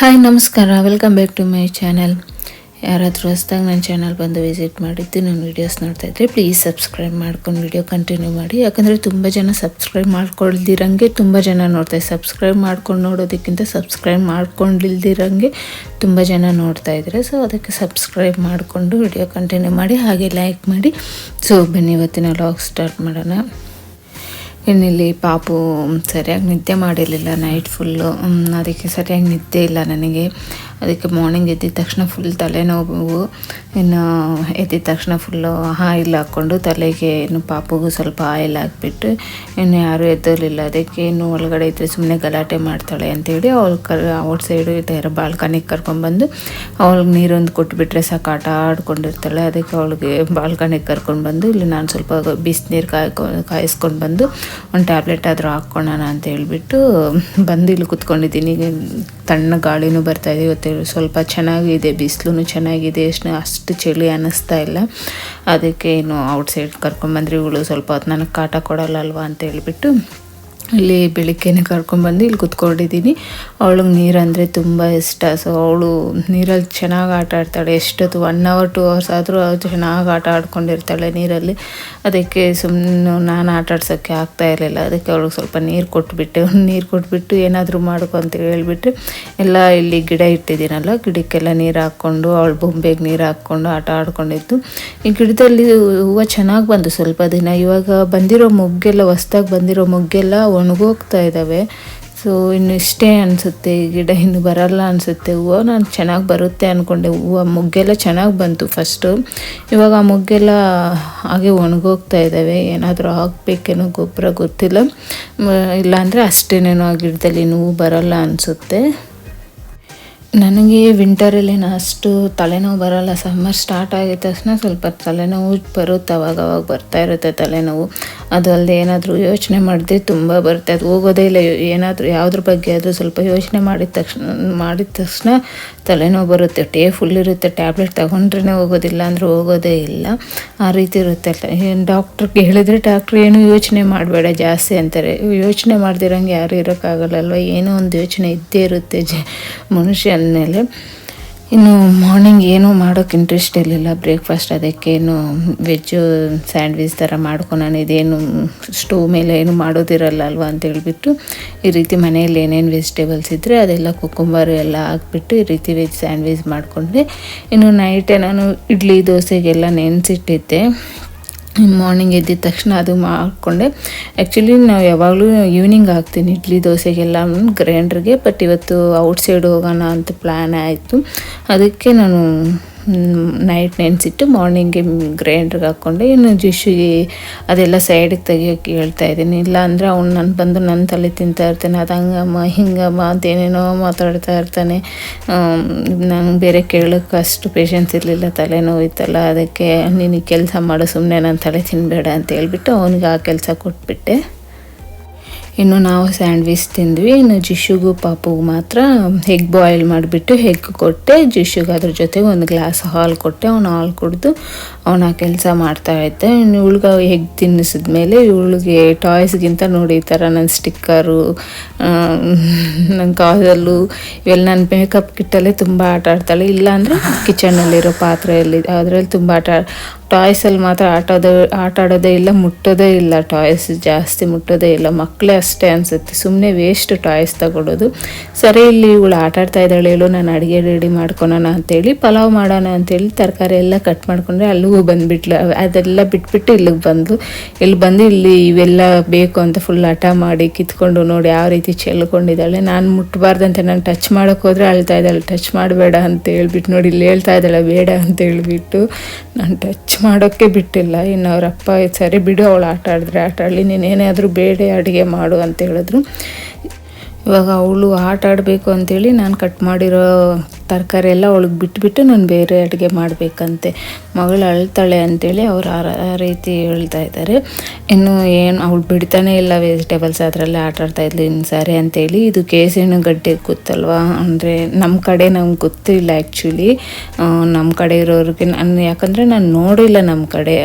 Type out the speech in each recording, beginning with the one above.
Hi, ನಮಸ್ಕಾರ. Welcome back to my channel ಯಾರಾದರೂ ಹೊಸ್ದಾಗಿ ನನ್ನ ಚಾನಲ್ ಬಂದು ವಿಸಿಟ್ ಮಾಡಿದ್ದು ನನ್ನ ವೀಡಿಯೋಸ್ ನೋಡ್ತಾ ಇದ್ದರೆ ಪ್ಲೀಸ್ ಸಬ್ಸ್ಕ್ರೈಬ್ ಮಾಡ್ಕೊಂಡು ವಿಡಿಯೋ ಕಂಟಿನ್ಯೂ ಮಾಡಿ. ಯಾಕಂದರೆ ತುಂಬ ಜನ ಸಬ್ಸ್ಕ್ರೈಬ್ ಮಾಡ್ಕೊಳ್ದಿರಂಗೆ, ತುಂಬ ಜನ ನೋಡ್ತಾರೆ ಸಬ್ಸ್ಕ್ರೈಬ್ ಮಾಡ್ಕೊಂಡು ನೋಡೋದಕ್ಕಿಂತ ಸಬ್ಸ್ಕ್ರೈಬ್ ಮಾಡ್ಕೊಂಡಿಲ್ದಿರಂಗೆ ತುಂಬ ಜನ ನೋಡ್ತಾ ಇದ್ದಾರೆ. ಸೊ ಅದಕ್ಕೆ ಸಬ್ಸ್ಕ್ರೈಬ್ ಮಾಡಿಕೊಂಡು ವಿಡಿಯೋ ಕಂಟಿನ್ಯೂ ಮಾಡಿ, ಹಾಗೆ ಲೈಕ್ ಮಾಡಿ. ಸೊ ಬನ್ನಿ, ಇವತ್ತಿನ ಲಾಗ್ ಸ್ಟಾರ್ಟ್ ಮಾಡೋಣ. ಇನ್ನಿಲ್ಲಿ ಪಾಪು ಸರಿಯಾಗಿ ನಿದ್ದೆ ಮಾಡಿರಲಿಲ್ಲ ನೈಟ್ ಫುಲ್ಲು ಅದಕ್ಕೆ ಸರಿಯಾಗಿ ನಿದ್ದೆ ಇಲ್ಲ ನನಗೆ. ಅದಕ್ಕೆ ಮಾರ್ನಿಂಗ್ ಎದ್ದಿದ ತಕ್ಷಣ ಫುಲ್ ತಲೆನೋವು, ಇನ್ನು ಎದ್ದಿದ ತಕ್ಷಣ ಫುಲ್ಲು ಆಯಿಲ್ ಹಾಕ್ಕೊಂಡು ತಲೆಗೆ ಇನ್ನು ಪಾಪುಗೂ ಸ್ವಲ್ಪ ಆಯಿಲ್ ಹಾಕ್ಬಿಟ್ಟು ಇನ್ನು ಯಾರೂ ಎದ್ದಿರಲಿಲ್ಲ. ಅದಕ್ಕೆ ಇನ್ನು ಒಳಗಡೆ ಇದ್ದರೆ ಸುಮ್ಮನೆ ಗಲಾಟೆ ಮಾಡ್ತಾಳೆ ಅಂತೇಳಿ ಅವ್ಳು ಕರ್ ಔಟ್ ಸೈಡು ಇದ್ದಾರೆ ಬಾಲ್ಕನಿಗೆ ಕರ್ಕೊಂಡ್ಬಂದು ಅವಳಿಗೆ ನೀರೊಂದು ಕೊಟ್ಬಿಟ್ರೆ ಸಾಕು, ಆಟ ಆಡ್ಕೊಂಡಿರ್ತಾಳೆ. ಅದಕ್ಕೆ ಅವಳಿಗೆ ಬಾಲ್ಕನಿಗೆ ಕರ್ಕೊಂಡು ಬಂದು ಇಲ್ಲಿ ನಾನು ಸ್ವಲ್ಪ ಬಿಸಿನೀರು ಕಾಯ್ಕೊ ಕಾಯಿಸ್ಕೊಂಡು ಬಂದು ಒಂದು ಟ್ಯಾಬ್ಲೆಟ್ ಆದರೂ ಹಾಕ್ಕೊಳ್ಳೋಣ ಅಂತ ಹೇಳ್ಬಿಟ್ಟು ಬಂದು ಇಲ್ಲಿ ಕುತ್ಕೊಂಡಿದ್ದೀನಿ. ತಣ್ಣ ಗಾಳಿನೂ ಬರ್ತಾ ಇದೆ ಇವತ್ತು ಸ್ವಲ್ಪ ಚೆನ್ನಾಗಿದೆ ಬಿಸಿಲು ಚೆನ್ನಾಗಿದೆ ಅಷ್ಟು ಅಷ್ಟು ಚಳಿ ಅನ್ನಿಸ್ತಾ ಇಲ್ಲ. ಅದಕ್ಕೆ ಏನು ಔಟ್ಸೈಡ್ ಕರ್ಕೊಂಡ್ಬಂದ್ರೆ ಇವಳು ಸ್ವಲ್ಪ ಹೊತ್ತು ನನಗೆ ಕಾಟ ಕೊಡಲ್ಲ ಅಂತ ಹೇಳ್ಬಿಟ್ಟು ಇಲ್ಲಿ ಬೆಳಿಗ್ಗೆನೆ ಕರ್ಕೊಂಡ್ಬಂದು ಇಲ್ಲಿ ಕುತ್ಕೊಂಡಿದ್ದೀನಿ. ಅವಳಿಗೆ ನೀರಂದರೆ ತುಂಬ ಇಷ್ಟ. ಸೊ ಅವಳು ನೀರಲ್ಲಿ ಚೆನ್ನಾಗಿ ಆಟ ಆಡ್ತಾಳೆ. ಎಷ್ಟೊತ್ತು ಒನ್ ಅವರ್ ಟು ಅವರ್ಸ್ ಆದರೂ ಅವಳು ಚೆನ್ನಾಗಿ ಆಟ ಆಡ್ಕೊಂಡಿರ್ತಾಳೆ ನೀರಲ್ಲಿ. ಅದಕ್ಕೆ ಸುಮ್ಮನೆ ನಾನು ಆಟ ಆಡ್ಸೋಕ್ಕೆ ಆಗ್ತಾ ಇರಲಿಲ್ಲ. ಅದಕ್ಕೆ ಅವಳಿಗೆ ಸ್ವಲ್ಪ ನೀರು ಕೊಟ್ಬಿಟ್ಟು ನೀರು ಕೊಟ್ಬಿಟ್ಟು ಏನಾದರೂ ಮಾಡ್ಕೊ ಅಂತ ಹೇಳಿಬಿಟ್ಟು ಎಲ್ಲ ಇಲ್ಲಿ ಗಿಡ ಇಟ್ಟಿದ್ದೀನಲ್ಲ, ಗಿಡಕ್ಕೆಲ್ಲ ನೀರು ಹಾಕ್ಕೊಂಡು, ಅವಳು ಬೊಂಬೆಗೆ ನೀರು ಹಾಕ್ಕೊಂಡು ಆಟ ಆಡ್ಕೊಂಡಿದ್ದು. ಈ ಗಿಡದಲ್ಲಿ ಹೂವು ಚೆನ್ನಾಗಿ ಬಂದು ಸ್ವಲ್ಪ ದಿನ. ಇವಾಗ ಬಂದಿರೋ ಮೊಗ್ಗೆಲ್ಲ, ಹೊಸ್ದಾಗಿ ಬಂದಿರೋ ಮೊಗ್ಗೆಲ್ಲ ಒಣಗೋಗ್ತಾ ಇದ್ದಾವೆ ಸೊ ಇನ್ನು ಇಷ್ಟೇ ಅನಿಸುತ್ತೆ, ಈ ಗಿಡ ಇನ್ನು ಬರಲ್ಲ ಅನಿಸುತ್ತೆ. ಹೂವು ನಾನು ಚೆನ್ನಾಗಿ ಬರುತ್ತೆ ಅಂದ್ಕೊಂಡೆ ಹೂವು ಮೊಗ್ಗೆಲ್ಲ ಚೆನ್ನಾಗಿ ಬಂತು ಫಸ್ಟು ಇವಾಗ ಆ ಮೊಗ್ಗೆಲ್ಲ ಹಾಗೆ ಒಣಗೋಗ್ತಾ ಇದ್ದಾವೆ ಏನಾದರೂ ಹಾಕ್ಬೇಕೇನೋ ಗೊಬ್ಬರ ಗೊತ್ತಿಲ್ಲ. ಇಲ್ಲಾಂದರೆ ಅಷ್ಟೇನೇನೋ ಆ ಗಿಡದಲ್ಲಿ ಹೂವು ಬರಲ್ಲ ಅನಿಸುತ್ತೆ. ನನಗೆ ವಿಂಟರಲ್ಲೇನು ಅಷ್ಟು ತಲೆನೋವು ಬರೋಲ್ಲ. ಸಮ್ಮರ್ ಸ್ಟಾರ್ಟ್ ಆಗಿದ ತಕ್ಷಣ ಸ್ವಲ್ಪ ತಲೆನೋವು ಬರುತ್ತೆ. ಅವಾಗವಾಗ ಅವಾಗ ಬರ್ತಾ ಇರುತ್ತೆ ತಲೆನೋವು. ಅದು ಅಲ್ಲದೆ ಏನಾದರೂ ಯೋಚನೆ ಮಾಡಿದ್ರೆ ತುಂಬ ಬರುತ್ತೆ. ಅದು ಹೋಗೋದೇ ಇಲ್ಲ. ಏನಾದರೂ ಯಾವುದ್ರ ಬಗ್ಗೆ ಆದರೂ ಸ್ವಲ್ಪ ಯೋಚನೆ ಮಾಡಿದ ತಕ್ಷಣ ಮಾಡಿದ ತಕ್ಷಣ ತಲೆನೋವು ಬರುತ್ತೆ. ಟೇ ಫುಲ್ ಇರುತ್ತೆ. ಟ್ಯಾಬ್ಲೆಟ್ ತಗೊಂಡ್ರೇ ಹೋಗೋದಿಲ್ಲ ಅಂದರೆ ಹೋಗೋದೇ ಇಲ್ಲ. ಆ ರೀತಿ ಇರುತ್ತೆ. ಡಾಕ್ಟ್ರಿಗೆ ಹೇಳಿದ್ರೆ ಡಾಕ್ಟ್ರ್ ಏನು ಯೋಚನೆ ಮಾಡಬೇಡ ಜಾಸ್ತಿ ಅಂತಾರೆ. ಯೋಚನೆ ಮಾಡ್ದಿರಂಗೆ ಯಾರು ಇರೋಕ್ಕಾಗಲ್ಲಲ್ವ ಏನೋ ಒಂದು ಯೋಚನೆ ಇದ್ದೇ ಇರುತ್ತೆ ಜ ಮನುಷ್ಯ ಅಂದಮೇಲೆ ಇನ್ನು ಮಾರ್ನಿಂಗ್ ಏನೂ ಮಾಡೋಕ್ಕೆ ಇಂಟ್ರೆಸ್ಟ್ ಇರಲಿಲ್ಲ. ಬ್ರೇಕ್ಫಾಸ್ಟ್ ಅದಕ್ಕೇನು ವೆಜ್ಜು ಸ್ಯಾಂಡ್ವಿಚ್ ಥರ ಮಾಡ್ಕೊಳೋಣ, ಇದೇನು ಸ್ಟೋವ್ ಮೇಲೆ ಏನು ಮಾಡೋದಿರಲ್ಲ ಅಲ್ವಾ ಅಂತ ಹೇಳ್ಬಿಟ್ಟು ಈ ರೀತಿ ಮನೆಯಲ್ಲಿ ಏನೇನು ವೆಜಿಟೇಬಲ್ಸ್ ಇದ್ದರೆ ಅದೆಲ್ಲ ಕುಕ್ಕುಂಬರು ಎಲ್ಲ ಹಾಕ್ಬಿಟ್ಟು ಈ ರೀತಿ ವೆಜ್ ಸ್ಯಾಂಡ್ವಿಚ್ ಮಾಡಿಕೊಂಡ್ರೆ ಇನ್ನು ನೈಟೇ ನಾನು ಇಡ್ಲಿ, ದೋಸೆಗೆಲ್ಲ ನೆನೆಸಿಟ್ಟಿದ್ದೆ. ಮಾರ್ನಿಂಗ್ ಎದ್ದಿದ ತಕ್ಷಣ ಅದು ಮಾಡಿಕೊಂಡೆ. ಆ್ಯಕ್ಚುಲಿ ನಾವು ಯಾವಾಗಲೂ ಈವ್ನಿಂಗ್ ಹಾಕ್ತೀನಿ, ಇಡ್ಲಿ, ದೋಸೆಗೆಲ್ಲ ಗ್ರೈಂಡ್ರಿಗೆ ಬಟ್ ಇವತ್ತು ಔಟ್ ಸೈಡ್ ಹೋಗೋಣ ಅಂತ ಪ್ಲ್ಯಾನ್ ಆಯಿತು. ಅದಕ್ಕೆ ನಾನು ನೈಟ್ ನೆನೆಸಿಟ್ಟು ಮಾರ್ನಿಂಗ್ಗೆ ಗ್ರೈಂಡ್ರಿಗೆ ಹಾಕ್ಕೊಂಡು ಇನ್ನು ಜಿಶಿಗೆ ಅದೆಲ್ಲ ಸೈಡಿಗೆ ತೆಗಿಯೋಕ್ಕೆ ಹೇಳ್ತಾ ಇದ್ದೀನಿ. ಇಲ್ಲ ಅಂದರೆ ಅವ್ನು ನಾನು ಬಂದು ನನ್ನ ತಲೆ ತಿಂತಾ ಇರ್ತಾನೆ, ಅದು ಹಂಗಮ್ಮ ಹಿಂಗಮ್ಮ ಅಂತ ಏನೇನೋ ಮಾತಾಡ್ತಾ ಇರ್ತಾನೆ. ನಂಗೆ ಬೇರೆ ಕೇಳೋಕ್ಕೆ ಅಷ್ಟು ಪೇಷನ್ಸ್ ಇರಲಿಲ್ಲ ತಲೆನೋವಿತ್ತಲ್ಲ ಅದಕ್ಕೆ ನೀನು ಕೆಲಸ ಮಾಡು ಸುಮ್ಮನೆ ನನ್ನ ತಲೆ ತಿನ್ನಬೇಡ ಅಂತ ಹೇಳ್ಬಿಟ್ಟು ಅವನಿಗೆ ಆ ಕೆಲಸ ಕೊಟ್ಬಿಟ್ಟೆ. ಇನ್ನು ನಾವು ಸ್ಯಾಂಡ್ವಿಚ್ ತಿಂದ್ವಿ. ಇನ್ನು ಜಿಶುಗೂ ಪಾಪುಗೂ ಮಾತ್ರ ಎಗ್ ಬಾಯ್ಲ್ ಮಾಡಿಬಿಟ್ಟು ಹೆಗ್ ಕೊಟ್ಟೆ. ಜಿಶುಗೆ ಅದ್ರ ಜೊತೆಗೆ ಒಂದು ಗ್ಲಾಸ್ ಹಾಲು ಕೊಟ್ಟೆ. ಅವನು ಹಾಲು ಕುಡಿದು ಅವನ ಕೆಲಸ ಮಾಡ್ತಾ ಇದ್ದೆ. ಇನ್ನು ತಿನ್ನಿಸಿದ ಮೇಲೆ ಇವಳಿಗೆ ಟಾಯ್ಸ್ಗಿಂತ ನೋಡಿ ಈ ಥರ ನನ್ನ ಸ್ಟಿಕ್ಕರು ನನ್ನ ಕಾಜಲ್ಲು ಇವೆಲ್ಲ ನನ್ನ ಮೇಕಪ್ ಕಿಟ್ಟಲ್ಲೇ ತುಂಬ ಆಟ ಆಡ್ತಾಳೆ. ಇಲ್ಲಾಂದರೆ ಕಿಚನಲ್ಲಿರೋ ಪಾತ್ರೆಯಲ್ಲಿ, ಅದರಲ್ಲಿ ತುಂಬ ಆಟ ಟಾಯ್ಸಲ್ಲಿ ಮಾತ್ರ ಆಟೋದು ಆಟ ಆಡೋದೇ ಇಲ್ಲ, ಮುಟ್ಟೋದೇ ಇಲ್ಲ. ಟಾಯ್ಸ್ ಜಾಸ್ತಿ ಮುಟ್ಟೋದೇ ಇಲ್ಲ. ಮಕ್ಕಳೇ ಅಷ್ಟೇ ಅನಿಸುತ್ತೆ. ಸುಮ್ಮನೆ ವೇಸ್ಟ್ ಟಾಯ್ಸ್ ತಗೊಳ್ಳೋದು ಸರಿ, ಇಲ್ಲಿ ಇವಳು ಆಟಾಡ್ತಾ ಇದ್ದಾಳೆ, ಹೇಳು, ನಾನು ಅಡುಗೆ ರೆಡಿ ಮಾಡ್ಕೊಳೋಣ ಅಂತೇಳಿ, ಪಲಾವ್ ಮಾಡೋಣ ಅಂತೇಳಿ ತರಕಾರಿ ಎಲ್ಲ ಕಟ್ ಮಾಡ್ಕೊಂಡ್ರೆ ಅಲ್ಲಿಗೂ ಬಂದುಬಿಟ್ಲು. ಅದೆಲ್ಲ ಬಿಟ್ಬಿಟ್ಟು ಇಲ್ಲಿಗೆ ಬಂದು ಇಲ್ಲಿ ಬಂದು ಇಲ್ಲಿ ಇವೆಲ್ಲ ಬೇಕು ಅಂತ ಫುಲ್ ಹಠ ಮಾಡಿ ಕಿತ್ಕೊಂಡು ನೋಡಿ ಯಾವ ರೀತಿ ಚೆಲ್ಕೊಂಡಿದ್ದಾಳೆ. ನಾನು ಮುಟ್ಟಬಾರ್ದಂತೆ ನಾನು ಟಚ್ ಮಾಡೋಕೆ ಹೋದರೆ ಅಳ್ತಾ ಇದ್ದಾಳೆ. ಟಚ್ ಮಾಡಬೇಡ ಅಂತ ಹೇಳ್ಬಿಟ್ಟು ನೋಡಿ, ಇಲ್ಲಿ ಹೇಳ್ತಾ ಇದ್ದಾಳೆ, ಬೇಡ ಅಂತ ಹೇಳ್ಬಿಟ್ಟು ನಾನು ಟಚ್ ಮಾಡೋಕ್ಕೆ ಬಿಟ್ಟಿಲ್ಲ. ಇನ್ನು ಅವರಪ್ಪ, ಸರಿ ಬಿಡು ಅವಳು ಆಟ ಆಡಿದ್ರೆ ಆಟ ಆಡಲಿ ನೀನೇನಾದರೂ ಬೇಡ ಅಡುಗೆ ಮಾಡು ಅಂತ ಹೇಳಿದ್ರು. ಇವಾಗ ಅವಳು ಆಟ ಆಡಬೇಕು ಅಂತೇಳಿ ನಾನು ಕಟ್ ಮಾಡಿರೋ ತರಕಾರಿ ಎಲ್ಲ ಅವಳಿಗೆ ಬಿಟ್ಬಿಟ್ಟು ನಾನು ಬೇರೆ ಅಡುಗೆ ಮಾಡಬೇಕಂತೆ. ಮಗಳು ಅಳ್ತಾಳೆ ಅಂತೇಳಿ ಅವ್ರು ಆ ರೀತಿ ಹೇಳ್ತಾ ಇದ್ದಾರೆ. ಇನ್ನು ಏನು, ಅವಳು ಬಿಡ್ತಾನೆ ಇಲ್ಲ ವೆಜಿಟೇಬಲ್ಸ್ ಅದರಲ್ಲೇ ಆಟ ಆಡ್ತಾ ಇದ್ಲು ಇನ್ನು ಸರಿ ಅಂತೇಳಿ. ಇದು ಕೇಸಿನ ಗಡ್ಡೆ ಗೊತ್ತಲ್ವಾ? ಅಂದರೆ ನಮ್ಮ ಕಡೆ ನಮ್ಗೆ ಗೊತ್ತಿಲ್ಲ ಆ್ಯಕ್ಚುಲಿ ನಮ್ಮ ಕಡೆ ಇರೋರಿಗೆ ನಾನು, ಯಾಕಂದರೆ ನಾನು ನೋಡಿಲ್ಲ ನಮ್ಮ ಕಡೆ.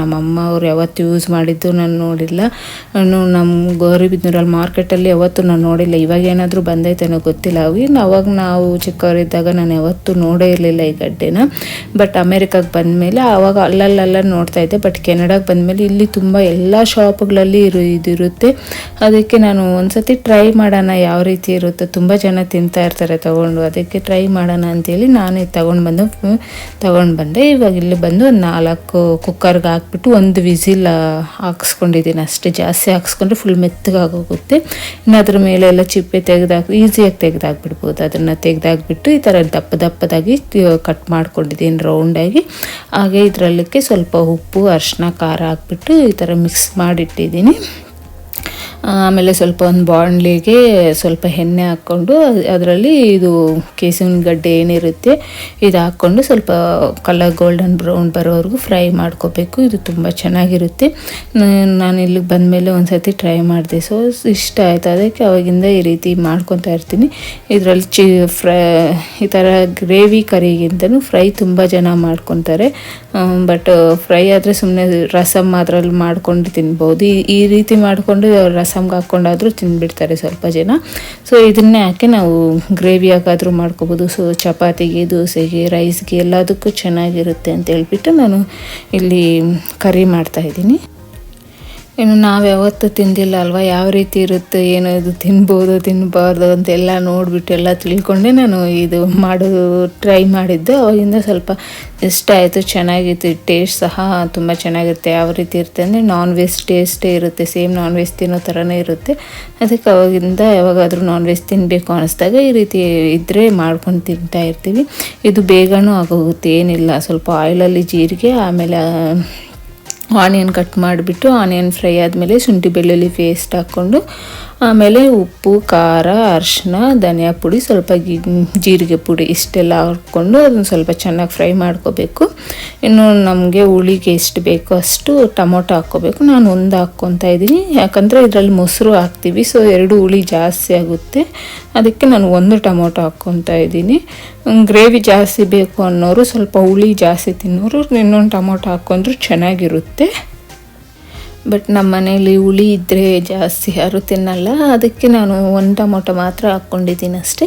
ನಮ್ಮಮ್ಮ ಅವ್ರು ಯಾವತ್ತು ಯೂಸ್ ಮಾಡಿದ್ದು ನಾನು ನೋಡಿಲ್ಲ. ನಮ್ಮ ಗೌರಿಬಿದ್ನೂರಲ್ಲಿ ಮಾರ್ಕೆಟಲ್ಲಿ ಯಾವತ್ತೂ ನಾನು ನೋಡಿಲ್ಲ. ಇವಾಗ ಏನಾದರೂ ಬಂದೈತೇನೋ ಗೊತ್ತಿಲ್ಲ. ಅವಿ ಅವಾಗ ನಾವು ಚಿಕ್ಕವರಿದ್ದಾಗ ನಾನು ಯಾವತ್ತೂ ನೋಡೇ ಇರಲಿಲ್ಲ ಈ ಗಡ್ಡೆನ. ಬಟ್ ಅಮೇರಿಕಾಗೆ ಬಂದಮೇಲೆ ಆವಾಗ ಅಲ್ಲಲ್ಲೆಲ್ಲ ನೋಡ್ತಾ ಇದ್ದೆ. ಬಟ್ ಕೆನಡಾಗೆ ಬಂದಮೇಲೆ ಇಲ್ಲಿ ತುಂಬ ಎಲ್ಲ ಶಾಪ್ಗಳಲ್ಲಿ ಇರು ಇದಿರುತ್ತೆ. ಅದಕ್ಕೆ ನಾನು ಒಂದ್ಸತಿ ಟ್ರೈ ಮಾಡೋಣ ಯಾವ ರೀತಿ ಇರುತ್ತೆ. ತುಂಬ ಜನ ತಿಂತಾ ಇರ್ತಾರೆ ತೊಗೊಂಡು. ಅದಕ್ಕೆ ಟ್ರೈ ಮಾಡೋಣ ಅಂತೇಳಿ ನಾನೇ ತೊಗೊಂಡು ಬಂದು, ತೊಗೊಂಡು ಬಂದೆ. ಇವಾಗ ಇಲ್ಲಿ ಬಂದು ಒಂದು ನಾಲ್ಕು ಕುಕ್ಕರ್ಗೆ ಹಾಕ್ಬಿಟ್ಟು ಒಂದು ವಿಸಿಲ್ ಹಾಕ್ಸ್ಕೊಂಡಿದ್ದೀನಿ. ಅಷ್ಟೇ ಜಾಸ್ತಿ ಹಾಕ್ಸ್ಕೊಂಡ್ರೆ ಫುಲ್ ಮೆತ್ತಗಾಗೋಗುತ್ತೆ. ಇನ್ನು ಅದ್ರ ಮೇಲೆ ಎಲ್ಲ ಚಿಪ್ಪೆ ತೆಗೆದಾಕ್ ಈಸಿಯಾಗಿ ತೆಗೆದಾಕ್ಬಿಡ್ಬೋದು. ಅದನ್ನು ತೆಗೆದಾಕ್ಬಿಟ್ಟು ಈ ಥರ ದಪ್ಪ ದಪ್ಪದಾಗಿ ಕಟ್ ಮಾಡ್ಕೊಂಡಿದ್ದೀನಿ ರೌಂಡಾಗಿ ಹಾಗೆ ಇದರಲ್ಲಕ್ಕೆ ಸ್ವಲ್ಪ ಉಪ್ಪು, ಅರಿಶಿನ, ಖಾರ ಹಾಕ್ಬಿಟ್ಟು ಈ ಥರ ಮಿಕ್ಸ್ ಮಾಡಿಟ್ಟಿದ್ದೀನಿ. ಆಮೇಲೆ ಸ್ವಲ್ಪ ಒಂದು ಬಾಂಡ್ಲಿಗೆ ಸ್ವಲ್ಪ ಎಣ್ಣೆ ಹಾಕ್ಕೊಂಡು ಅದರಲ್ಲಿ ಇದು ಕೇಸಿನ ಗಡ್ಡೆ ಏನಿರುತ್ತೆ ಇದು ಹಾಕ್ಕೊಂಡು ಸ್ವಲ್ಪ ಕಲರ್ ಗೋಲ್ಡನ್ ಬ್ರೌನ್ ಬರೋವರೆಗೂ ಫ್ರೈ ಮಾಡ್ಕೋಬೇಕು. ಇದು ತುಂಬ ಚೆನ್ನಾಗಿರುತ್ತೆ. ನಾನು ಇಲ್ಲಿಗೆ ಬಂದಮೇಲೆ ಒಂದು ಸತಿ ಟ್ರೈ ಮಾಡಿದೆ. ಸೊ ಇಷ್ಟ ಆಯಿತು. ಅದಕ್ಕೆ ಅವಾಗಿಂದ ಈ ರೀತಿ ಮಾಡ್ಕೊತಾ ಇರ್ತೀನಿ. ಇದರಲ್ಲಿ ಚಿ ಫ್ರೈ ಈ ಥರ ಗ್ರೇವಿ ಕರಿಗಿಂತನೂ ಫ್ರೈ ತುಂಬ ಜನ ಮಾಡ್ಕೊತಾರೆ. ಬಟ್, ಫ್ರೈ ಆದರೆ ಸುಮ್ಮನೆ ರಸಮ್ ಅದರಲ್ಲಿ ಮಾಡ್ಕೊಂಡು ತಿನ್ಬೋದು. ಈ ರೀತಿ ಮಾಡಿಕೊಂಡು ರಸಮ್ಗೆ ಹಾಕ್ಕೊಂಡಾದರೂ ತಿಂದುಬಿಡ್ತಾರೆ ಸ್ವಲ್ಪ ಜನ. ಸೊ ಇದನ್ನೇ ಹಾಕಿ ನಾವು ಗ್ರೇವಿ ಹಾಕಾದರೂ ಮಾಡ್ಕೋಬೋದು. ಸೊ ಚಪಾತಿಗೆ, ದೋಸೆಗೆ ರೈಸ್ಗೆ ಎಲ್ಲದಕ್ಕೂ ಚೆನ್ನಾಗಿರುತ್ತೆ ಅಂತ ಹೇಳ್ಬಿಟ್ಟು ನಾನು ಇಲ್ಲಿ ಕರಿ ಮಾಡ್ತಾಯಿದ್ದೀನಿ ಇನ್ನು ನಾವು ಯಾವತ್ತೂ ತಿಂದಿಲ್ಲ ಅಲ್ವಾ? ಯಾವ ರೀತಿ ಇರುತ್ತೆ, ಏನೋ ಇದು ತಿನ್ಬೋದು ತಿನ್ನಬಾರ್ದು ಅಂತೆಲ್ಲ ನೋಡಿಬಿಟ್ಟು ಎಲ್ಲ ತಿಳ್ಕೊಂಡೆ ನಾನು ಇದು ಮಾಡೋದು ಟ್ರೈ ಮಾಡಿದ್ದೆ. ಅವಾಗಿಂದ ಸ್ವಲ್ಪ ಇಷ್ಟ ಆಯಿತು, ಚೆನ್ನಾಗಿತ್ತು. ಟೇಸ್ಟ್ ಸಹ ತುಂಬ ಚೆನ್ನಾಗಿರುತ್ತೆ. ಯಾವ ರೀತಿ ಇರುತ್ತೆ ಅಂದರೆ ನಾನ್ ವೆಜ್ ಟೇಸ್ಟೇ ಇರುತ್ತೆ. ಸೇಮ್ ನಾನ್ ವೆಜ್ ತಿನ್ನೋ ಥರನೇ ಇರುತ್ತೆ. ಅದಕ್ಕೆ ಅವಾಗಿಂದ ಯಾವಾಗಾದರೂ ನಾನ್ ವೆಜ್ ತಿನ್ನಬೇಕು ಅನ್ನಿಸ್ದಾಗ ಈ ರೀತಿ ಇದ್ದರೆ ಮಾಡ್ಕೊಂಡು ತಿಂತಾ ಇರ್ತೀವಿ. ಇದು ಬೇಗನೂ ಆಗೋಗುತ್ತೆ. ಏನಿಲ್ಲ. ಸ್ವಲ್ಪ ಆಯಿಲಲ್ಲಿ ಜೀರಿಗೆ, ಆಮೇಲೆ ಆನಿಯನ್ ಕಟ್ ಮಾಡಿಬಿಟ್ಟು ಆನಿಯನ್ ಫ್ರೈ ಆದಮೇಲೆ ಶುಂಠಿ ಬೆಳ್ಳುಳ್ಳಿ ಪೇಸ್ಟ್ ಹಾಕ್ಕೊಂಡು ಆಮೇಲೆ ಉಪ್ಪು, ಖಾರ ಅರಿಶಿನ ಧನಿಯಾ ಪುಡಿ, ಸ್ವಲ್ಪ ಜೀರಿಗೆ ಪುಡಿ ಇಷ್ಟೆಲ್ಲ ಹಾಕ್ಕೊಂಡು ಅದನ್ನು ಸ್ವಲ್ಪ ಚೆನ್ನಾಗಿ ಫ್ರೈ ಮಾಡ್ಕೋಬೇಕು. ಇನ್ನು ನಮಗೆ ಹುಳಿಗೆ ಎಷ್ಟು ಬೇಕೋ ಅಷ್ಟು ಟೊಮೊಟೊ ಹಾಕ್ಕೋಬೇಕು. ನಾನು ಒಂದು ಹಾಕ್ಕೊತಾ ಇದ್ದೀನಿ. ಯಾಕಂದರೆ ಇದರಲ್ಲಿ ಮೊಸರು ಹಾಕ್ತೀವಿ, ಸೊ ಎರಡು ಹುಳಿ ಜಾಸ್ತಿ ಆಗುತ್ತೆ. ಅದಕ್ಕೆ ನಾನು ಒಂದು ಟೊಮೊಟೊ ಹಾಕ್ಕೊತಾ ಇದ್ದೀನಿ. ಗ್ರೇವಿ ಜಾಸ್ತಿ ಬೇಕು ಅನ್ನೋರು ಸ್ವಲ್ಪ ಹುಳಿ ಜಾಸ್ತಿ ತಿನ್ನೋರು ಇನ್ನೊಂದು ಟೊಮೊಟೊ ಹಾಕ್ಕೊಂಡ್ರು ಚೆನ್ನಾಗಿರುತ್ತೆ. ಬಟ್ ನಮ್ಮ ಮನೇಲಿ ಹುಳಿ ಇದ್ದರೆ ಜಾಸ್ತಿ ಯಾರು ತಿನ್ನಲ್ಲ. ಅದಕ್ಕೆ ನಾನು ಒಂದು ಟೊಮೊಟೊ ಮಾತ್ರ ಹಾಕ್ಕೊಂಡಿದ್ದೀನಿ ಅಷ್ಟೇ.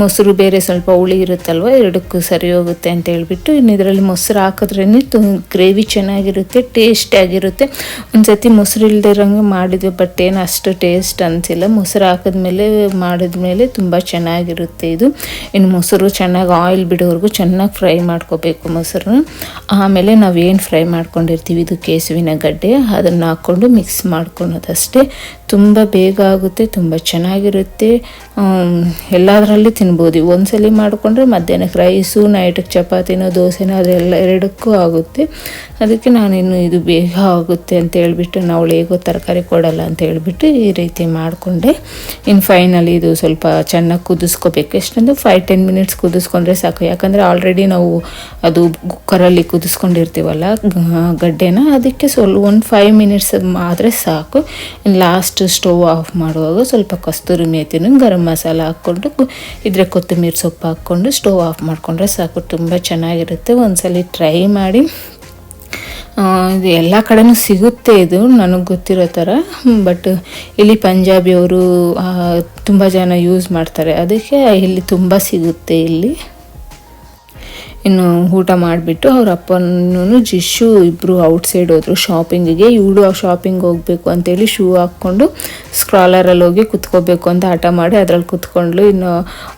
ಮೊಸರು ಬೇರೆ ಸ್ವಲ್ಪ ಹುಳಿ ಇರುತ್ತಲ್ವ, ಎರಡಕ್ಕೂ ಸರಿ ಹೋಗುತ್ತೆ ಅಂತ ಹೇಳ್ಬಿಟ್ಟು ಇನ್ನು ಇದರಲ್ಲಿ ಮೊಸರು ಹಾಕಿದ್ರೇ ಗ್ರೇವಿ ಚೆನ್ನಾಗಿರುತ್ತೆ ಟೇಸ್ಟಿಯಾಗಿರುತ್ತೆ ಒಂದು ಸತಿ ಮೊಸರು ಇಲ್ಲದಿರೋಂಗೆ ಮಾಡಿದ್ವಿ ಬಟ್ ಏನು ಅಷ್ಟು ಟೇಸ್ಟ್ ಅನಿಸಿಲ್ಲ. ಮೊಸರು ಹಾಕಿದ್ಮೇಲೆ ಮಾಡಿದ್ಮೇಲೆ ತುಂಬ ಚೆನ್ನಾಗಿರುತ್ತೆ ಇದು. ಇನ್ನು ಮೊಸರು ಚೆನ್ನಾಗಿ ಆಯಿಲ್ ಬಿಡೋವರೆಗೂ ಚೆನ್ನಾಗಿ ಫ್ರೈ ಮಾಡ್ಕೋಬೇಕು ಮೊಸರು ಆಮೇಲೆ ನಾವೇನು ಫ್ರೈ ಮಾಡ್ಕೊಂಡಿರ್ತೀವಿ, ಇದು ಕೇಸುವಿನ ಗಡ್ಡೆ. ಅದನ್ನು ಹಾಕ್ಕೊಂಡು ಮಿಕ್ಸ್ ಮಾಡ್ಕೊಳೋದಷ್ಟೇ. ತುಂಬ ಬೇಗ ಆಗುತ್ತೆ, ತುಂಬ ಚೆನ್ನಾಗಿರುತ್ತೆ. ಎಲ್ಲದರಲ್ಲಿ ತಿನ್ಬೋದು. ಒಂದ್ಸಲಿ ಮಾಡಿಕೊಂಡ್ರೆ ಮಧ್ಯಾಹ್ನಕ್ಕೆ ರೈಸು ನೈಟಿಗೆ ಚಪಾತಿನೋ, ದೋಸೆನೋ, ಅದೆಲ್ಲ ಎರಡಕ್ಕೂ ಆಗುತ್ತೆ. ಅದಕ್ಕೆ ನಾನಿನ್ನು ಇದು ಬೇಗ ಆಗುತ್ತೆ ಅಂತ ಹೇಳ್ಬಿಟ್ಟು, ನಾವು ಹೇಗೋ ತರಕಾರಿ ಕೊಡಲ್ಲ ಅಂತ ಹೇಳಿಬಿಟ್ಟು ಈ ರೀತಿ ಮಾಡಿಕೊಂಡೆ. ಇನ್ನು ಫೈನಲಿ ಇದು ಸ್ವಲ್ಪ ಚೆನ್ನಾಗಿ ಕುದಿಸ್ಕೋಬೇಕು. ಎಷ್ಟೊಂದು ಫೈವ್ ಟೆನ್ ಮಿನಿಟ್ಸ್ ಕುದಿಸ್ಕೊಂಡ್ರೆ ಸಾಕು. ಯಾಕಂದರೆ ಆಲ್ರೆಡಿ ನಾವು ಅದು ಕುಕ್ಕರಲ್ಲಿ ಕುದಿಸ್ಕೊಂಡಿರ್ತೀವಲ್ಲ ಗಡ್ಡೆನ, ಅದಕ್ಕೆ ಸ್ವಲ್ಪ ಒಂದು ಫೈವ್ ಮಿನಿಟ್ಸ್ ಆದರೆ ಸಾಕು. ಲಾಸ್ಟ್ ಸ್ಟವ್ ಆಫ್ ಮಾಡುವಾಗ ಸ್ವಲ್ಪ ಕಸ್ತೂರಿ ಮೇತಿನೂ ಗರಂ ಮಸಾಲ ಹಾಕ್ಕೊಂಡು ಇದ್ರೆ ಕೊತ್ತಂಬರಿ ಸೊಪ್ಪು ಹಾಕ್ಕೊಂಡು ಸ್ಟವ್ ಆಫ್ ಮಾಡಿಕೊಂಡ್ರೆ ಸಾಕು. ತುಂಬ ಚೆನ್ನಾಗಿರುತ್ತೆ. ಒಂದ್ಸಲಿ ಟ್ರೈ ಮಾಡಿ. ಇದು ಎಲ್ಲ ಕಡೆನೂ ಸಿಗುತ್ತೆ ಇದು, ನನಗೆ ಗೊತ್ತಿರೋ ಥರ. ಬಟ್ ಇಲ್ಲಿ ಪಂಜಾಬಿಯವರು ತುಂಬ ಜನ ಯೂಸ್ ಮಾಡ್ತಾರೆ. ಅದಕ್ಕೆ ಇಲ್ಲಿ ತುಂಬ ಸಿಗುತ್ತೆ ಇಲ್ಲಿ. ಇನ್ನು ಊಟ ಮಾಡಿಬಿಟ್ಟು ಅವ್ರ ಅಪ್ಪನೂ ಜಿಶು ಇಬ್ಬರು ಔಟ್ಸೈಡ್ ಹೋದರು ಶಾಪಿಂಗಿಗೆ ಇವಳು ಆ ಶಾಪಿಂಗ್ ಹೋಗಬೇಕು ಅಂತೇಳಿ ಶೂ ಹಾಕ್ಕೊಂಡು ಸ್ಕ್ರಾಲರಲ್ಲಿ ಹೋಗಿ ಕುತ್ಕೋಬೇಕು ಅಂತ ಆಟ ಮಾಡಿ ಅದ್ರಲ್ಲಿ ಕುತ್ಕೊಂಡ್ಲು ಇನ್ನು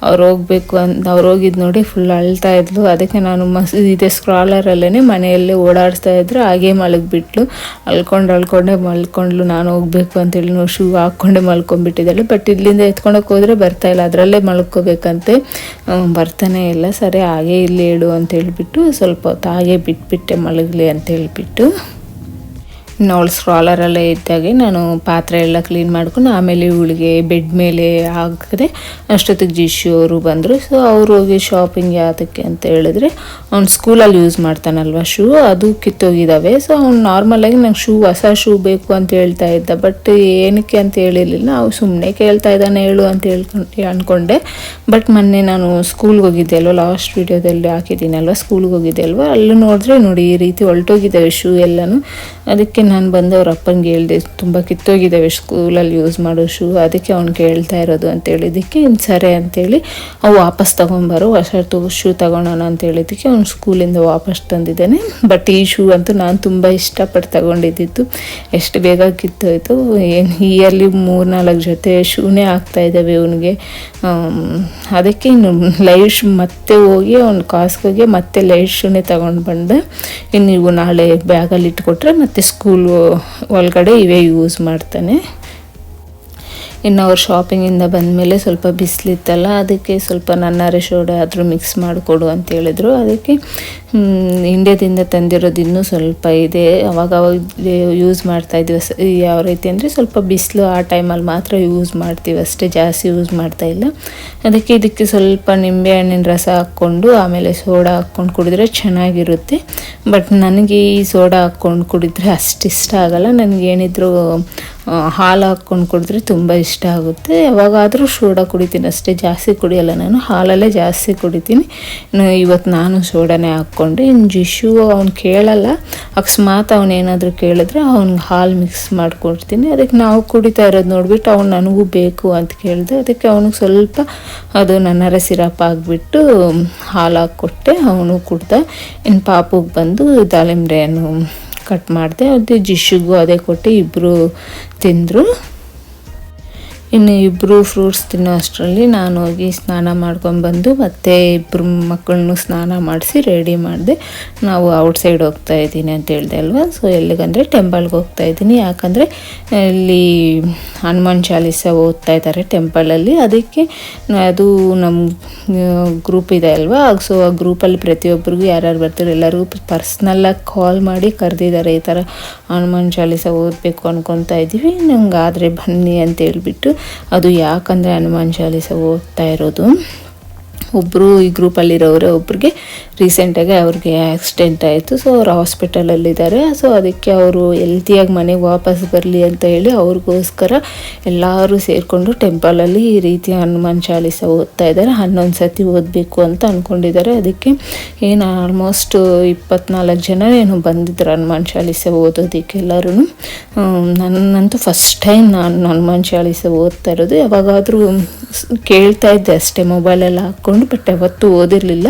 ಅವ್ರು ಹೋಗಬೇಕು ಅಂತ ಅವ್ರು ಹೋಗಿದ್ದು ನೋಡಿ ಫುಲ್ ಅಳ್ತಾ ಇದ್ಲು. ಅದಕ್ಕೆ ನಾನು ಮಸ್, ಇದೆ ಸ್ಕ್ರಾಲರಲ್ಲೇ ಮನೆಯಲ್ಲೇ ಓಡಾಡ್ತಾ ಇದ್ರು. ಹಾಗೇ ಮಲಗಿಬಿಟ್ಲು. ಅಳ್ಕೊಂಡು ಅಳ್ಕೊಂಡೆ ಮಲ್ಕೊಂಡ್ಲು ನಾನು ಹೋಗಬೇಕು ಅಂತೇಳಿ ನಾವು ಶೂ ಹಾಕ್ಕೊಂಡೆ ಮಲ್ಕೊಂಡ್ಬಿಟ್ಟಿದ್ದಾಳೆ. ಬಟ್ ಇಲ್ಲಿಂದ ಎತ್ಕೊಂಡೋಗಿ ಹೋದರೆ ಬರ್ತಾ ಇಲ್ಲ. ಅದರಲ್ಲೇ ಮಲ್ಕೋಬೇಕಂತೆ. ಬರ್ತಾನೆ ಇಲ್ಲ. ಸರಿ, ಹಾಗೆ ಇಲ್ಲಿ ಹೇಳು ಅಂತ ಹೇಳಿಬಿಟ್ಟು ಸ್ವಲ್ಪ ಹೊತ್ತು ಹಾಗೆ ಬಿಟ್ಬಿಟ್ಟೆ ಮಲಗಲಿ ಅಂತ ಹೇಳ್ಬಿಟ್ಟು ಅವಳು ಸ್ಕ್ರಾಲರಲ್ಲೇ ಇದ್ದಾಗೆ ನಾನು ಪಾತ್ರೆ ಎಲ್ಲ ಕ್ಲೀನ್ ಮಾಡ್ಕೊಂಡು ಆಮೇಲೆ ಇವಳಿಗೆ ಬೆಡ್ ಮೇಲೆ ಹಾಕಿದೆ. ಅಷ್ಟೊತ್ತಿಗೆ ಜಿಶು ಅವರು ಬಂದರು. ಸೊ ಅವ್ರು ಹೋಗಿ ಶಾಪಿಂಗ್ ಯಾವುದಕ್ಕೆ ಅಂತ ಹೇಳಿದ್ರೆ ಅವ್ನು ಸ್ಕೂಲಲ್ಲಿ ಯೂಸ್ ಮಾಡ್ತಾನಲ್ವ ಶೂ ಅದು ಕಿತ್ತೋಗಿದ್ದಾವೆ ಸೊ ಅವ್ನು ನಾರ್ಮಲಾಗಿ ನಂಗೆ ಶೂ ಹೊಸ ಶೂ ಬೇಕು ಅಂತ ಹೇಳ್ತಾ ಇದ್ದ. ಬಟ್ ಏನಕ್ಕೆ ಅಂತ ಹೇಳಿರಲಿಲ್ಲ. ಅವ್ನು ಸುಮ್ಮನೆ ಕೇಳ್ತಾ ಇದ್ದಾನೆ, ಹೇಳು ಅಂತ ಹೇಳ್ಕೊಂಡು ಅಂದ್ಕೊಂಡೆ ಬಟ್ ಮೊನ್ನೆ ನಾನು ಸ್ಕೂಲ್ಗೆ ಹೋಗಿದ್ದೆ ಅಲ್ವ? ಲಾಸ್ಟ್ ವೀಡಿಯೋದಲ್ಲಿ ಹಾಕಿದ್ದೀನಲ್ವ? ಸ್ಕೂಲ್ಗೆ ಹೋಗಿದ್ದೆ ಅಲ್ವ? ಅಲ್ಲೂ ನೋಡಿದ್ರೆ ನೋಡಿ ಈ ರೀತಿ ಹೊಲ್ಟೋಗಿದ್ದಾವೆ ಶೂ ಎಲ್ಲನೂ. ಅದಕ್ಕೆ ನಾನು ಬಂದು ಅವ್ರ ಅಪ್ಪನಿಗೆ ಹೇಳಿದೆ, ತುಂಬ ಕಿತ್ತೋಗಿದ್ದಾವೆ ಸ್ಕೂಲಲ್ಲಿ ಯೂಸ್ ಮಾಡೋ ಶೂ ಅದಕ್ಕೆ ಅವ್ನು ಕೇಳ್ತಾ ಇರೋದು ಅಂತ ಹೇಳಿದ್ದಕ್ಕೆ ಇನ್ನು ಸರಿ ಅಂತೇಳಿ ಅವು ವಾಪಸ್ ತೊಗೊಂಬರು ಹೊಸ ಶೂ ತೊಗೊಳೋಣ ಅಂತ ಹೇಳಿದ್ದಕ್ಕೆ ಅವ್ನು ಸ್ಕೂಲಿಂದ ವಾಪಸ್ ತಂದಿದ್ದಾನೆ. ಬಟ್ ಈ ಶೂ ಅಂತೂ ನಾನು ತುಂಬ ಇಷ್ಟಪಟ್ಟು ತಗೊಂಡಿದ್ದಿತ್ತು ಎಷ್ಟು ಬೇಗ ಕಿತ್ತೋಯ್ತು. ಏನು ಇಯರ್ಲಿ ಮೂರ್ನಾಲ್ಕು ಜೊತೆ ಶೂನೇ ಆಗ್ತಾ ಇದ್ದಾವೆ ಇವನಿಗೆ. ಅದಕ್ಕೆ ಇನ್ನು ಲೈಟ್ ಶೂ ಮತ್ತೆ ಹೋಗಿ ಅವ್ನು ಕಾಸ್ಗೋಗಿ ಮತ್ತೆ ಲೈಟ್ ಶೂನೇ ತೊಗೊಂಡು ಬಂದೆ. ಇನ್ನು ನೀವು ನಾಳೆ ಬ್ಯಾಗಲ್ಲಿ ಇಟ್ಕೊಟ್ರೆ ಮತ್ತೆ ಸ್ಕೂಲು ಒಳಗಡೆ ಇವೇ ಯೂಸ್ ಮಾಡ್ತಾನೆ. ಇನ್ನು ಅವ್ರು ಶಾಪಿಂಗಿಂದ ಬಂದಮೇಲೆ ಸ್ವಲ್ಪ ಬಿಸಿಲಿತ್ತಲ್ಲ, ಅದಕ್ಕೆ ಸ್ವಲ್ಪ ನನ್ನ ರೆಶೋಡ ಆದರೂ ಮಿಕ್ಸ್ ಮಾಡಿಕೊಡು ಅಂತ ಹೇಳಿದ್ರು. ಅದಕ್ಕೆ ಇಂಡ್ಯಾದಿಂದ ತಂದಿರೋದು ಇನ್ನೂ ಸ್ವಲ್ಪ ಇದೆ. ಅವಾಗ ಯೂಸ್ ಮಾಡ್ತಾ ಇದ್ವಿ. ಯಾವ ರೀತಿ ಅಂದರೆ ಸ್ವಲ್ಪ ಬಿಸಿಲು ಆ ಟೈಮಲ್ಲಿ ಮಾತ್ರ ಯೂಸ್ ಮಾಡ್ತೀವಿ ಅಷ್ಟೇ, ಜಾಸ್ತಿ ಯೂಸ್ ಮಾಡ್ತಾ ಇಲ್ಲ. ಅದಕ್ಕೆ ಇದಕ್ಕೆ ಸ್ವಲ್ಪ ನಿಂಬೆ ಹಣ್ಣಿನ ರಸ ಹಾಕ್ಕೊಂಡು, ಆಮೇಲೆ ಸೋಡಾ ಹಾಕ್ಕೊಂಡು ಕುಡಿದ್ರೆ ಚೆನ್ನಾಗಿರುತ್ತೆ. ಬಟ್ ನನಗೆ ಈ ಸೋಡಾ ಹಾಕ್ಕೊಂಡು ಕುಡಿದ್ರೆ ಅಷ್ಟು ಇಷ್ಟ ಆಗಲ್ಲ. ನನಗೇನಿದ್ರು ಹಾಲು ಹಾಕ್ಕೊಂಡು ಕುಡಿದ್ರೆ ತುಂಬ ಇಷ್ಟ ಆಗುತ್ತೆ. ಯಾವಾಗಾದರೂ ಸೋಡಾ ಕುಡಿತೀನಿ ಅಷ್ಟೇ. ಜಾಸ್ತಿ ಕುಡಿಯಲ್ಲ ನಾನು. ಹಾಲಲ್ಲೇ ಜಾಸ್ತಿ ಕುಡಿತೀನಿ. ಇವತ್ತು ನಾನು ಸೋಡಾನೇ ಹಾಕ್ಕೊಂಡೆ ಇನ್ನು ಜಿಶು ಅವ್ನು ಕೇಳಲ್ಲ. ಅಕಸ್ಮಾತ್ ಅವನೇನಾದರೂ ಕೇಳಿದ್ರೆ ಅವ್ನಿಗೆ ಹಾಲು ಮಿಕ್ಸ್ ಮಾಡಿಕೊಡ್ತೀನಿ. ಅದಕ್ಕೆ ನಾವು ಕುಡಿತಾ ಇರೋದು ನೋಡಿಬಿಟ್ಟು ಅವ್ನು ನನಗೂ ಬೇಕು ಅಂತ ಕೇಳಿದೆ. ಅದಕ್ಕೆ ಅವನಿಗೆ ಸ್ವಲ್ಪ ಅದು ನನ್ನರ ಸಿರಪ್ ಆಗಿಬಿಟ್ಟು ಹಾಲು ಹಾಕ್ಕೊಟ್ಟೆ. ಅವನು ಕುಡ್ದ. ಇನ್ನು ಪಾಪುಗೆ ಬಂದು ದಾಳಿಂಬ್ರೆಯನ್ನು ಕಟ್ ಮಾಡಿದೆ. ಅದೇ ಜಿಶುಗೂ ಅದೇ ಕೊಟ್ಟು. ಇಬ್ಬರು ತಿಂದರು. ಇನ್ನು ಇಬ್ಬರು ಫ್ರೂಟ್ಸ್ ತಿನ್ನೋ ಅಷ್ಟರಲ್ಲಿ ನಾನು ಹೋಗಿ ಸ್ನಾನ ಮಾಡ್ಕೊಂಡ್ಬಂದು ಮತ್ತೆ ಇಬ್ಬರು ಮಕ್ಕಳನ್ನು ಸ್ನಾನ ಮಾಡಿಸಿ ರೆಡಿ ಮಾಡಿದೆ. ನಾವು ಔಟ್ಸೈಡ್ ಹೋಗ್ತಾ ಇದ್ದೀನಿ ಅಂತ ಹೇಳಿದೆ ಅಲ್ವಾ? ಸೊ ಎಲ್ಲಿಗಂದರೆ ಟೆಂಪಲ್ಗೆ ಹೋಗ್ತಾ ಇದ್ದೀನಿ. ಯಾಕಂದರೆ ಇಲ್ಲಿ ಹನುಮಾನ್ ಚಾಲೀಸ ಓದ್ತಾ ಇದ್ದಾರೆ ಟೆಂಪಲಲ್ಲಿ ಅದಕ್ಕೆ ಅದು ನಮ್ಮ ಗ್ರೂಪ್ ಇದೆ ಅಲ್ವಾ? ಸೊ ಆ ಗ್ರೂಪಲ್ಲಿ ಪ್ರತಿಯೊಬ್ಬರಿಗೂ ಯಾರ್ಯಾರು ಬರ್ತಾರೆ ಎಲ್ಲರಿಗೂ ಪರ್ಸ್ನಲ್ಲಾಗಿ ಕಾಲ್ ಮಾಡಿ ಕರೆದಿದ್ದಾರೆ ಈ ಥರ ಹನುಮಾನ್ ಚಾಲೀಸ ಓದಬೇಕು ಅನ್ಕೊತಾ ಇದ್ದೀವಿ ನಂಗೆ ಆದರೆ ಬನ್ನಿ ಅಂತ ಹೇಳ್ಬಿಟ್ಟು ಅದು ಯಾಕಂದರೆ ಹನುಮಾನ್ ಚಾಲೀಸ ಓದ್ತಾ ಇರೋದು. ಒಬ್ಬರು ಈ ಗ್ರೂಪಲ್ಲಿರೋರೆ ಒಬ್ರಿಗೆ ರೀಸೆಂಟಾಗಿ ಅವ್ರಿಗೆ ಆಕ್ಸಿಡೆಂಟ್ ಆಯಿತು. ಸೊ ಅವ್ರು ಹಾಸ್ಪಿಟಲಲ್ಲಿದ್ದಾರೆ ಸೊ ಅದಕ್ಕೆ ಅವರು ಹೆಲ್ತಿಯಾಗಿ ಮನೆಗೆ ವಾಪಸ್ ಬರಲಿ ಅಂತ ಹೇಳಿ ಅವ್ರಿಗೋಸ್ಕರ ಎಲ್ಲರೂ ಸೇರಿಕೊಂಡು ಟೆಂಪಲಲ್ಲಿ ಈ ರೀತಿ ಹನುಮಾನ್ ಚಾಲೀಸ ಓದ್ತಾ ಇದ್ದಾರೆ ಹನ್ನೊಂದು ಸತಿ ಓದಬೇಕು ಅಂತ ಅಂದ್ಕೊಂಡಿದ್ದಾರೆ ಅದಕ್ಕೆ ಏನು ಆಲ್ಮೋಸ್ಟ್ ಇಪ್ಪತ್ನಾಲ್ಕು ಜನ ಏನು ಬಂದಿದ್ರು ಹನುಮಾನ್ ಚಾಲೀಸ ಓದೋದಕ್ಕೆ ಎಲ್ಲರೂ ನನ್ನಂತೂ ಫಸ್ಟ್ ಟೈಮ್ ನಾನು ಹನುಮಾನ್ ಚಾಲೀಸ ಓದ್ತಾ ಇರೋದು. ಯಾವಾಗಾದರೂ ಕೇಳ್ತಾ ಇದ್ದೆ ಅಷ್ಟೇ ಮೊಬೈಲೆಲ್ಲ ಹಾಕ್ಕೊಂಡು. ಬಟ್ ಯಾವತ್ತೂ ಓದಿರಲಿಲ್ಲ.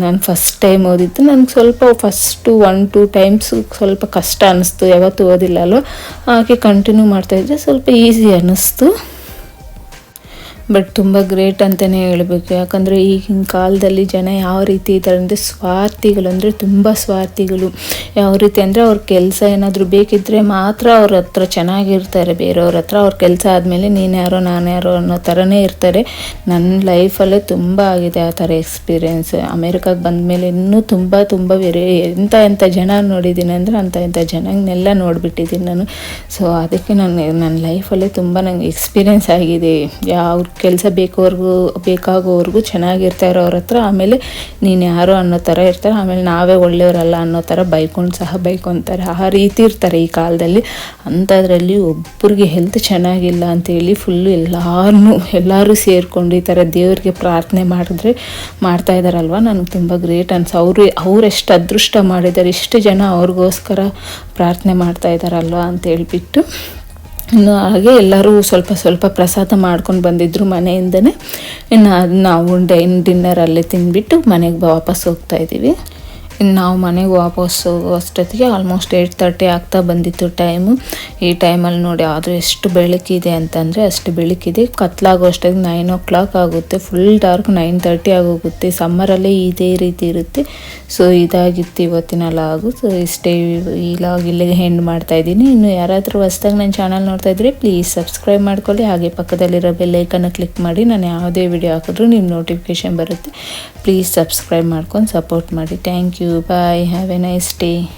ನಾನು ಫಸ್ಟ್ ಟೈಮ್ ಓದಿದ್ದು, ನನಗೆ ಸ್ವಲ್ಪ ಫಸ್ಟು ಒನ್ ಟೂ ಟೈಮ್ಸ್ ಸ್ವಲ್ಪ ಕಷ್ಟ ಅನ್ನಿಸ್ತು ಯಾವತ್ತೂ ಓದಿಲ್ಲ ಅಲ್ವ? ಹಾಗೆ ಕಂಟಿನ್ಯೂ ಮಾಡ್ತಾಯಿದ್ರೆ ಸ್ವಲ್ಪ ಈಸಿ ಅನ್ನಿಸ್ತು ಬಟ್ ತುಂಬ ಗ್ರೇಟ್ ಅಂತಲೇ ಹೇಳಬೇಕು. ಯಾಕಂದರೆ ಈಗಿನ ಕಾಲದಲ್ಲಿ ಜನ ಯಾವ ರೀತಿ ಇದ್ದಾರೆ ಅಂದರೆ ಸ್ವಾರ್ಥಿಗಳು, ಅಂದರೆ ತುಂಬ ಸ್ವಾರ್ಥಿಗಳು. ಯಾವ ರೀತಿ ಅಂದರೆ ಅವ್ರ ಕೆಲಸ ಏನಾದರೂ ಬೇಕಿದ್ದರೆ ಮಾತ್ರ ಅವ್ರ ಹತ್ರ ಚೆನ್ನಾಗಿರ್ತಾರೆ. ಬೇರೆಯವ್ರ ಹತ್ರ ಅವ್ರ ಕೆಲಸ ಆದಮೇಲೆ ನೀನು ಯಾರೋ, ನಾನು ಯಾರೋ ಅನ್ನೋ ಥರನೇ ಇರ್ತಾರೆ. ನನ್ನ ಲೈಫಲ್ಲೇ ತುಂಬ ಆಗಿದೆ ಆ ಥರ ಎಕ್ಸ್ಪೀರಿಯೆನ್ಸ್. ಅಮೇರಿಕಾಗೆ ಬಂದಮೇಲೆ ಇನ್ನೂ ತುಂಬ ತುಂಬ ಬೇರೆ ಎಂಥ ಎಂಥ ಜನ ನೋಡಿದ್ದೀನಿ ಅಂದರೆ ಅಂಥ, ಎಂಥ ಜನನ್ನೆಲ್ಲ ನೋಡಿಬಿಟ್ಟಿದ್ದೀನಿ ನಾನು. ಸೊ ಅದಕ್ಕೆ ನಾನು, ನನ್ನ ಲೈಫಲ್ಲೇ ತುಂಬ ನನಗೆ ಎಕ್ಸ್ಪೀರಿಯೆನ್ಸ್ ಆಗಿದೆ. ಯಾವ ಕೆಲಸ ಬೇಕೋರ್ಗೂ ಬೇಕಾಗೋವರೆಗೂ ಚೆನ್ನಾಗಿರ್ತಾ ಅವ್ರ ಹತ್ರ, ಆಮೇಲೆ ನೀನು ಯಾರು ಅನ್ನೋ ಥರ ಇರ್ತಾರೆ, ಆಮೇಲೆ ನಾವೇ ಒಳ್ಳೆಯವರಲ್ಲ ಅನ್ನೋ ಥರ ಬೈಕೊಂಡು ಸಹ ಬೈಕೊತಾರೆ. ಆ ರೀತಿ ಇರ್ತಾರೆ ಈ ಕಾಲದಲ್ಲಿ. ಅಂಥದ್ರಲ್ಲಿ ಒಬ್ಬರಿಗೆ ಹೆಲ್ತ್ ಚೆನ್ನಾಗಿಲ್ಲ ಅಂತೇಳಿ ಫುಲ್ಲು ಎಲ್ಲರೂ ಎಲ್ಲರೂ ಸೇರಿಕೊಂಡು ಈ ಥರ ದೇವ್ರಿಗೆ ಪ್ರಾರ್ಥನೆ ಮಾಡಿದ್ರೆ ಮಾಡ್ತಾ ಇದ್ದಾರಲ್ವ ನನಗೆ ತುಂಬ ಗ್ರೇಟ್ ಅನ್ಸ, ಅವರು ಅವರೆಷ್ಟು ಅದೃಷ್ಟ ಮಾಡಿದ್ದಾರೆ ಇಷ್ಟು ಜನ ಅವ್ರಿಗೋಸ್ಕರ ಪ್ರಾರ್ಥನೆ ಮಾಡ್ತಾ ಇದ್ದಾರಲ್ವ ಅಂತ ಹೇಳ್ಬಿಟ್ಟು ಇನ್ನು ಹಾಗೆ ಎಲ್ಲರೂ ಸ್ವಲ್ಪ ಸ್ವಲ್ಪ ಪ್ರಸಾದ ಮಾಡ್ಕೊಂಡು ಬಂದಿದ್ದರು ಮನೆಯಿಂದನೇ. ಇನ್ನು ನಾವು ಡೈನ್ ಡಿನ್ನರ್ ಅಲ್ಲೇ ತಿಂದುಬಿಟ್ಟು ಮನೆಗೆ ವಾಪಸ್ ಹೋಗ್ತಾ ಇದ್ದೀವಿ. ಇನ್ನು ನಾವು ಮನೆಗೆ ವಾಪಸ್ ಹೋಗೋ ಅಷ್ಟೊತ್ತಿಗೆ ಆಲ್ಮೋಸ್ಟ್ ಏಯ್ಟ್ ತರ್ಟಿ ಆಗ್ತಾ ಬಂದಿತ್ತು ಟೈಮು ಈ ಟೈಮಲ್ಲಿ ನೋಡಿ ಆದರೂ ಎಷ್ಟು ಬೆಳಕಿದೆ ಅಂತಂದರೆ ಅಷ್ಟು ಬೆಳಕಿದೆ. ಕತ್ಲಾಗೋ ಅಷ್ಟೊತ್ತಿಗೆ ನೈನ್ ಓ ಕ್ಲಾಕ್ ಆಗುತ್ತೆ. ಫುಲ್ ಡಾರ್ಕ್ ನೈನ್ ತರ್ಟಿ ಆಗೋಗುತ್ತೆ. ಸಮ್ಮರಲ್ಲೇ ಇದೇ ರೀತಿ ಇರುತ್ತೆ. ಸೊ ಇದಾಗಿತ್ತು ಇವತ್ತಿನ ಲಾಗು ಸೊ ಇಷ್ಟೇ ಈ ಲಾಗ್ ಇಲ್ಲಿಗೆ ಹೆಂಡ್ ಮಾಡ್ತಾಯಿದ್ದೀನಿ ಇನ್ನು ಯಾರಾದರೂ ಹೊಸ್ದಾಗ ನನ್ನ ಚಾನಲ್ ನೋಡ್ತಾ ಇದ್ರೆ ಪ್ಲೀಸ್ ಸಬ್ಸ್ಕ್ರೈಬ್ ಮಾಡ್ಕೊಳ್ಳಿ. ಹಾಗೆ ಪಕ್ಕದಲ್ಲಿರೋ ಬೆಲ್ಲೈಕನ್ನು ಕ್ಲಿಕ್ ಮಾಡಿ. ನಾನು ಯಾವುದೇ ವಿಡಿಯೋ ಹಾಕಿದ್ರು ನಿಮ್ಮ ನೋಟಿಫಿಕೇಶನ್ ಬರುತ್ತೆ. ಪ್ಲೀಸ್ ಸಬ್ಸ್ಕ್ರೈಬ್ ಮಾಡ್ಕೊಂಡು ಸಪೋರ್ಟ್ ಮಾಡಿ. Thank you you. Bye. Have a nice day.